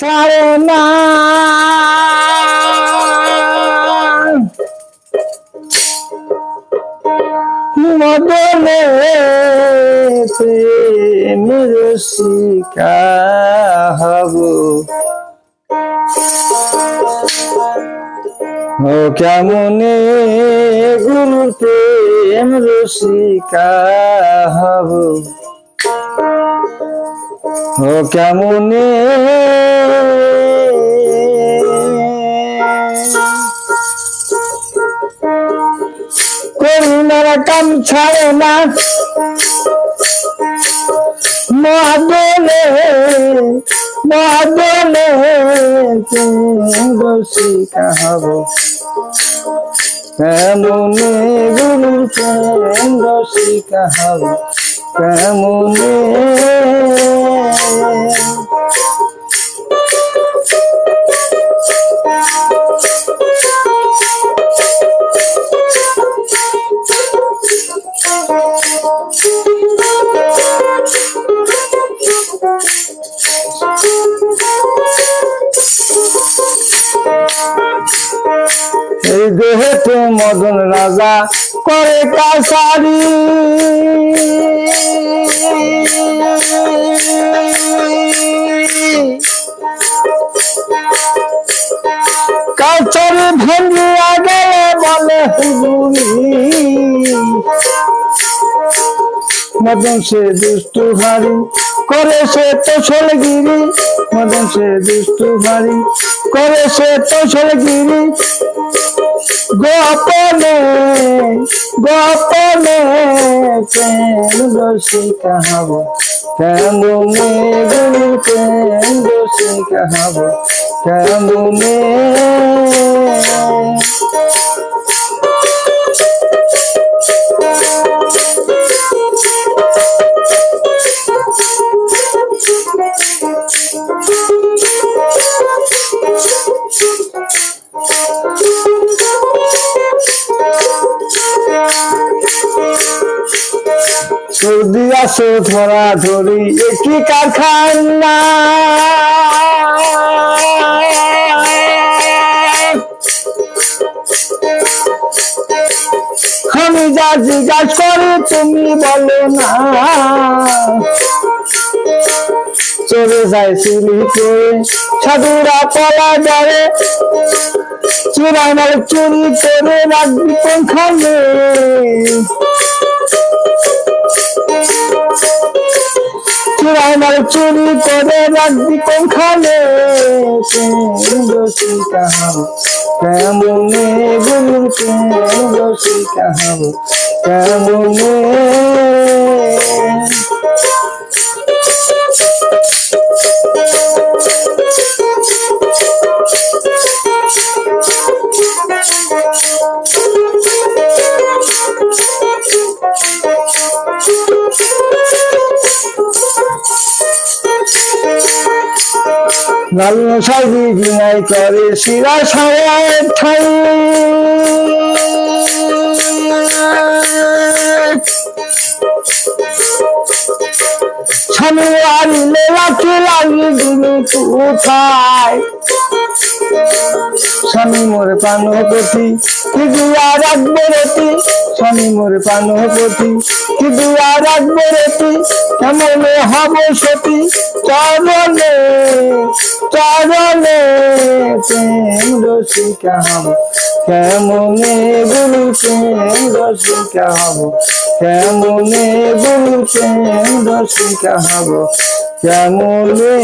ছাড়ে না। মদনে প্রেমের হব। ও কেমনে গুরু প্রেম রসিকা হব। ও কেমনে? করুণার কাম ছাড়ে না। মহাদলে মহাদলে রসিকা হব। কেমনে গুরু প্রেম রসিকা হব? কেমনে মদন রাজা করে কাসারি কাছারি ভাঙ্গিয়া গেলে বলে হুজুরি। মদন সে দুষ্টু ভারী করে সে তোষল গিরি মদন সে দুষ্টু ভারী করে সে তোষল গিরি গোপনে গোপনে প্রেম রসিকা হব। কেমনে গুরু প্রেম কাহাব হব? কেমনে? আছে ধরা ধরি, একই কারখানা। আমি যা জিজ্ঞাসা করি, তুমি বলো না। চলে যায় করে সাধুরা পলা চুরাই মাল চুরি করে রাখবি কোনখানে? চুরাই মাল চুরি করে রাখবি কোনখানে? কেমনে গুরু হব? কেমনে করে শিরা সায়ের ঠাই। স্বামী আনিলে লাঠি লাগি মোর পানপতি কি দিয়া রাখব রেতি স্বামী মোর পানপতি কি দিয়া রাখব রেতি কেমনে হব সতী? চরণে চরণে প্রেম রসিকা হব? কেমনে গুরু প্রেম রসিকা হব? কেমনে গুরু প্রেম রসিকা হব? কেমনে